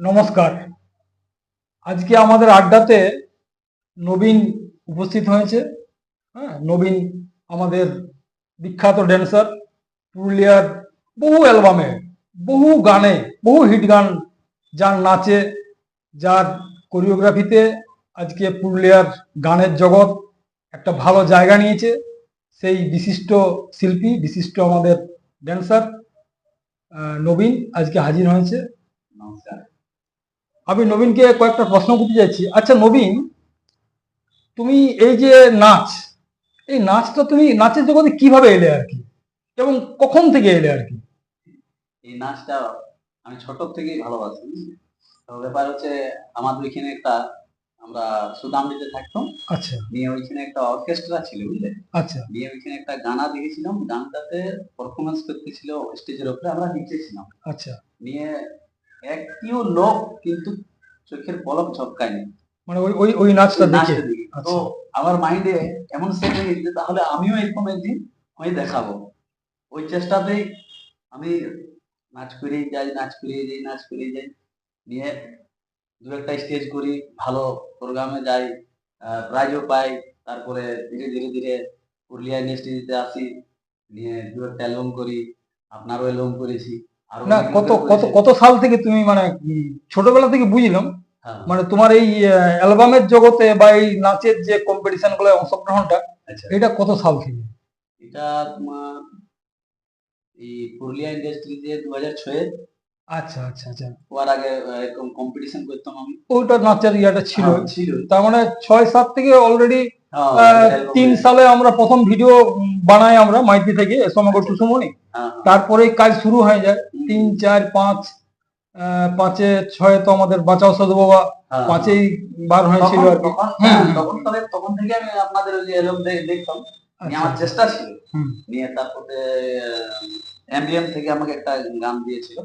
নমস্কার। আজকে আমাদের আড্ডাতে নবীন উপস্থিত হয়েছে। হ্যাঁ নবীন আমাদের বিখ্যাত ড্যান্সার পুরুলিয়ার বহু অ্যালবামে, বহু গানে, বহু হিট গান যার নাচে, যার কোরিওগ্রাফিতে আজকে পুরুলিয়ার গানের জগৎ একটা ভালো জায়গা নিয়েছে। সেই বিশিষ্ট শিল্পী, বিশিষ্ট আমাদের ড্যান্সার নবীন আজকে হাজির হয়েছে। নমস্কার। আমি নবীনকে কয়েকটা প্রশ্ন করতে চাইছি। আচ্ছা নবীন তুমি এই যে নাচ এই নাচটা তুমি নাচের জগতে কীভাবে এলে আর কি? এবং কখন থেকে এলে আর কি? এই নাচটা আমি ছোট থেকেই ভালোবাসি। তো ব্যাপার হচ্ছে আমাদের ওইখানে একটা আমরা সুদামড়িতে থাকতাম। আচ্ছা। নিয়ে ওইখানে একটা অর্কেস্ট্রা ছিল বুঝলে? আচ্ছা। নিয়ে ওইখানে একটা গানা দেখেছিলাম গানটাতে পারফরমেন্স করতেছিল স্টেজের উপরে আমরা নিচে ছিলাম। আচ্ছা। নিয়ে একটিও লোক কিন্তু চোখের পলক ঝপকায়নি মানে ওই ওই ওই নাচটা দেখে। তো আচ্ছা। আমার মাইন্ডে এমন সেট হয়ে গেছে তাহলে আমিও এরকম একদিন আমি দেখাবো। ওই চেষ্টাতেই আমি নাচ করেই যাই নাচ করেই যাই নাচ করেই যাই। নিয়ে দু একটা স্টেজ করি ভালো প্রোগ্রামে যাই প্রাইজও পাই। তারপরে ধীরে ধীরে ধীরে পুরুলিয়া ইন্ডাস্ট্রিতে আসি। নিয়ে দু একটা অ্যালবাম করি আপনারও অ্যালবাম করেছি। না কত কত কত সাল থেকে তুমি মানে ছোটবেলা থেকে বুঝলাম হ্যাঁ, মানে তোমার এই অ্যালবামের জগতে বা এই নাচের যে কম্পিটিশনগুলো অংশগ্রহণটা আচ্ছা। এটা কত সাল থেকে? এটা তোমার এই পুরুলিয়া ইন্ডাস্ট্রিতে দু হাজার ছয়ে আচ্ছা আচ্ছা আচ্ছা। হওয়ার আগে এরকম কম্পিটিশন করতাম আমি। ওইটা নাচের ইয়েটা ছিল। হ্যাঁ, ছিল। তার মানে ছয় সাত থেকে অলরেডি তিন সালে আমরা প্রথম ভিডিও বানাই আমরা মাইতি থেকে সমগ্র টুসুমনি হ্যাঁ, তারপরে কাজ শুরু হয়ে যায়। তিন চার পাঁচ পাঁচে ছয় তো আমাদের বাঁচাও সাধু বাবা হ্যাঁ, পাঁচেই বার হয়েছিল তখন- আর কি। তখন হ্যাঁ, তখন থেকে আমি আপনাদের ওই যে এলবাম দেখতাম। আমার আচ্ছা, চেষ্টা ছিল। নিয়ে তারপরে এমবিএম থেকে আমাকে একটা গান দিয়েছিল।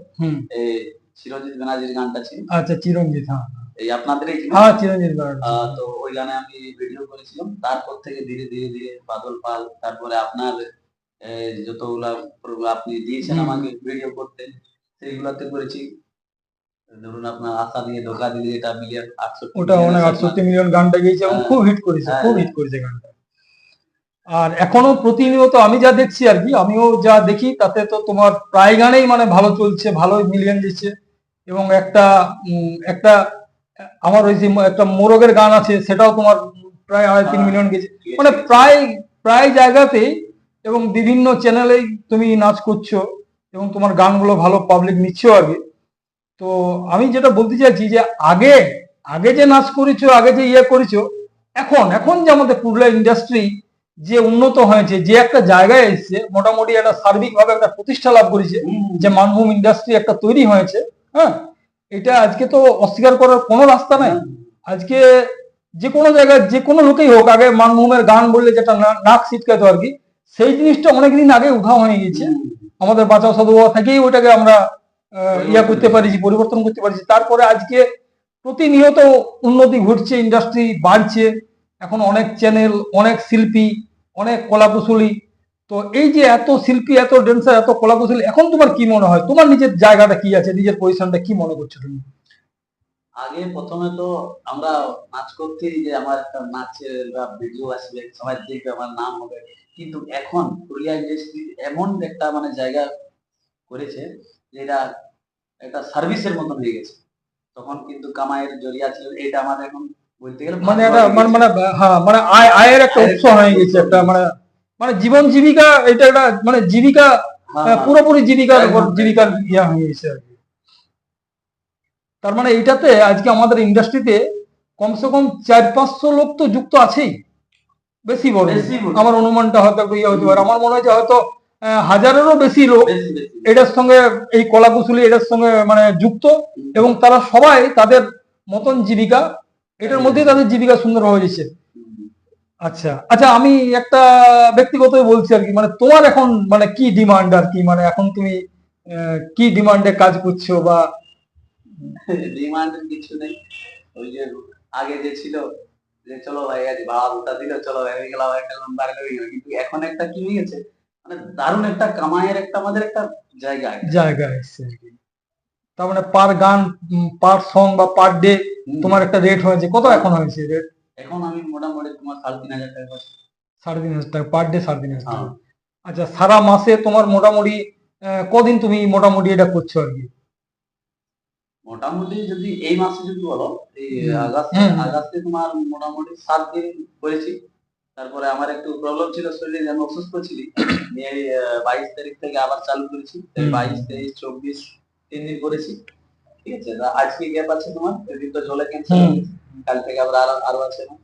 চিরজিৎ ব্যানার্জির গানটা ছিল। আচ্ছা চিরঞ্জিত হ্যাঁ। এই আপনাদেরই ছিল হ্যাঁ চিরঞ্জিত। তো ওই গানে আমি ভিডিও করেছিলাম তারপর থেকে ধীরে ধীরে ধীরে বাদল পাল তারপরে আপনার এই, যতগুলা আপনি দিয়েছেন। আমাকে ভিডিও করতে সেইগুলাতে করেছি ধরুন আপনার আশা দিয়ে ধোকা দিয়ে এটা মিলিয়ন আটষট্টি ওটা অনেক আটষট্টি মিলিয়ন গানটা গিয়েছে এবং হ্যাঁ। খুব হিট করেছে হ্যাঁ। খুব হিট করেছে গানটা আর এখনও প্রতিনিয়ত আমি যা দেখছি আর কি আমিও যা দেখি তাতে তো তোমার প্রায় গানেই মানে ভালো চলছে ভালো মিলিয়ন দিচ্ছে এবং একটা উম, একটা আমার ওই যে একটা মোরগের গান আছে সেটাও তোমার প্রায় আড়াই তিন হ্যাঁ। মিলিয়ন গেছে। মানে প্রায় প্রায় জায়গাতেই এবং বিভিন্ন চ্যানেলেই তুমি নাচ করছ এবং তোমার গানগুলো ভালো পাবলিক নিচ্ছেও আগে। তো আমি যেটা বলতে চাইছি যে আগে আগে যে নাচ করেছ আগে যে ইয়ে করেছ এখন এখন যে আমাদের পুরুলিয়া ইন্ডাস্ট্রি যে উন্নত হয়েছে যে একটা জায়গায় এসেছে মোটামুটি একটা সার্বিকভাবে একটা প্রতিষ্ঠা লাভ করেছে যে মানভূম ইন্ডাস্ট্রি একটা তৈরি হয়েছে হ্যাঁ? এটা আজকে তো অস্বীকার করার কোনো রাস্তা নাই। আজকে যে কোনো জায়গায় যে কোনো লোকেই হোক আগে মানভূমের গান বললে যেটা নাক ছিটকাতো আর কি সেই জিনিসটা অনেকদিন আগে উঠা হয়ে গেছে। আমাদের বাঁচাও সাধু বাবা থেকেই ওটাকে আমরা ইয়া করতে পারিছি পরিবর্তন করতে পারিছি। তারপরে আজকে প্রতিনিয়ত উন্নতি ঘটছে ইন্ডাস্ট্রি বাড়ছে। এখন অনেক চ্যানেল অনেক শিল্পী অনেক কলাকুশলী তো এই যে এত শিল্পী এত ড্যান্সার এত কলাকুশলী এখন তোমার কি মনে হয়? তোমার নিজের জায়গাটা কি আছে? নিজের পজিশনটা কি মনে করছ তুমি? আগে প্রথমে তো আমরা নাচ করতেই যে আমার একটা নাচের বা ভিডিও আসবে সবাই দেখবে আমার নাম হবে। কিন্তু এখন পুরুলিয়া ইন্ডাস্ট্রি এমন একটা মানে জায়গা করেছে যেটা একটা সার্ভিসের মতন হয়ে গেছে। তখন কিন্তু কামাইয়ের জরিয়া ছিল এটা আমাদের এখন বলতে গেলে মানে মানে মানে হ্যাঁ মানে আয় আয়ের একটা উৎস হয়ে গেছে একটা মানে মানে জীবন জীবিকা এটা একটা মানে জীবিকা হ্যাঁ, পুরোপুরি জীবিকার উপর একদম, জীবিকার ইয়া হয়ে গেছে আর কি। তার মানে এটাতে আজকে আমাদের ইন্ডাস্ট্রিতে কমসে কম চার পাঁচশো লোক তো যুক্ত আছেই। বেশি বড় আমার অনুমানটা হয়তো একটু ইয়ে হতে পারে। আমার মনে হয় যে হয়তো আহ, হাজারেরও বেশি লোক এটার সঙ্গে এই কলাকুশলী এটার সঙ্গে মানে যুক্ত এবং তারা সবাই তাদের মতন জীবিকা এটার মধ্যে তাদের জীবিকা সুন্দর হয়ে যাচ্ছে। আচ্ছা আচ্ছা আমি একটা ব্যক্তিগত বলছি আর কি মানে তোমার এখন মানে কি ডিমান্ড আর কি? মানে এখন তুমি কি ডিমান্ডে কাজ করছ বা ডিমান্ডের কিছু নেই। ওই যে আগে যে ছিল যে চলো ভাই আজ ভাড়া দুটা দিল চলো ভাই হয়ে গেলাম একটা নাম্বার হয়ে গেল কিন্তু এখন একটা কি হয়ে গেছে মানে দারুণ একটা কামাইয়ের একটা আমাদের একটা জায়গা জায়গা এসছে তার মানে পার গান পার সং বা পার ডে তোমার একটা রেট হয়েছে। কত এখন হয়েছে রেট এখন আমি মোটামুটি তোমার সাড়ে তিন হাজার টাকা পাচ্ছি। সাড়ে তিন হাজার টাকা পার ডে সাড়ে তিন হাজার টাকা। হ্যাঁ। আচ্ছা সারা মাসে তোমার মোটামুটি কদিন তুমি মোটামুটি এটা করছ আর কি? মোটামুটি যদি এই মাসে যদি বলো এই আগস্টে আগস্টে তোমার মোটামুটি সাত দিন করেছি তারপরে আমার একটু প্রবলেম ছিল শরীরে আমি অসুস্থ ছিলি। বাইশ তারিখ থেকে আবার চালু করেছি। বাইশ তেইশ চব্বিশ তিন দিন করেছি। ঠিক আছে? আজকে গ্যাপ আছে তোমার এদিন তো জলে ক্যান্সেল হুম। কাল থেকে আবার আরও আরও আছে না?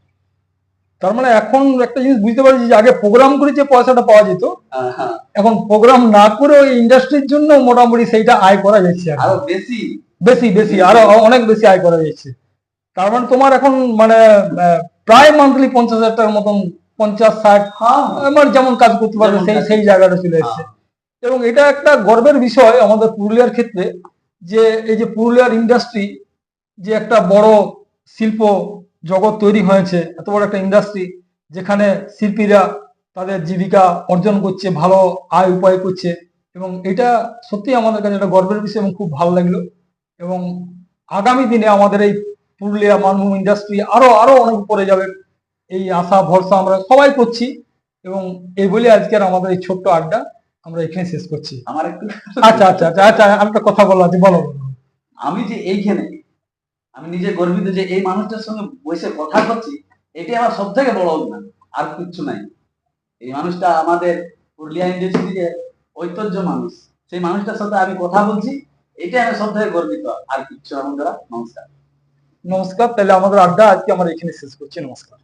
তার মানে এখন একটা জিনিস বুঝতে পারছি যে আগে প্রোগ্রাম করে যে পয়সাটা পাওয়া যেত। হ্যাঁ, হ্যাঁ, এখন প্রোগ্রাম না করে ওই ইন্ডাস্ট্রির জন্য মোটামুটি সেইটা আয় করা যাচ্ছে আরও বেশি? বেশি বেশি আরও অনেক বেশি আয় করা যাচ্ছে। তার মানে তোমার এখন মানে প্রায় মান্থলি পঞ্চাশ হাজার টাকার মতন পঞ্চাশ ষাট হ্যাঁ। আমার যেমন কাজ করতে পারবে সেই সেই জায়গাটা চলে এসছে। এবং এটা একটা গর্বের বিষয় আমাদের পুরুলিয়ার ক্ষেত্রে যে এই যে পুরুলিয়ার ইন্ডাস্ট্রি যে একটা বড় শিল্প জগৎ তৈরি হয়েছে এত বড় একটা ইন্ডাস্ট্রি যেখানে শিল্পীরা তাদের জীবিকা অর্জন করছে ভালো আয় উপায় করছে এবং এটা সত্যি আমাদের কাছে একটা গর্বের বিষয় এবং খুব ভালো লাগল এবং আগামী দিনে আমাদের এই পুরুলিয়া মানভূম ইন্ডাস্ট্রি আরও আরও অনেক উপরে যাবে এই আশা ভরসা আমরা সবাই করছি এবং এই বলে আজকের আমাদের এই ছোট্ট আড্ডা আমরা এখানে শেষ করছি আমার একটু আচ্ছা আচ্ছা আচ্ছা আচ্ছা আমি একটা কথা বলা আছে বলো বলো। আমি যে এইখানে আমি নিজে গর্বিত যে এই মানুষটার সঙ্গে বসে কথা করছি এটি আমার সব থেকে বড় অভিমান আর কিচ্ছু নাই। এই মানুষটা আমাদের পুরুলিয়া ইন্ডাস্ট্রির ঐতিহ্য মানুষ, সেই মানুষটার সাথে আমি কথা বলছি, এটাই আমি সব থেকে গর্বিত, আর কিচ্ছু আমার দ্বারা নমস্কার। নমস্কার, তাহলে আমাদের আড্ডা আজকে আমার এখানে শেষ করছি, নমস্কার।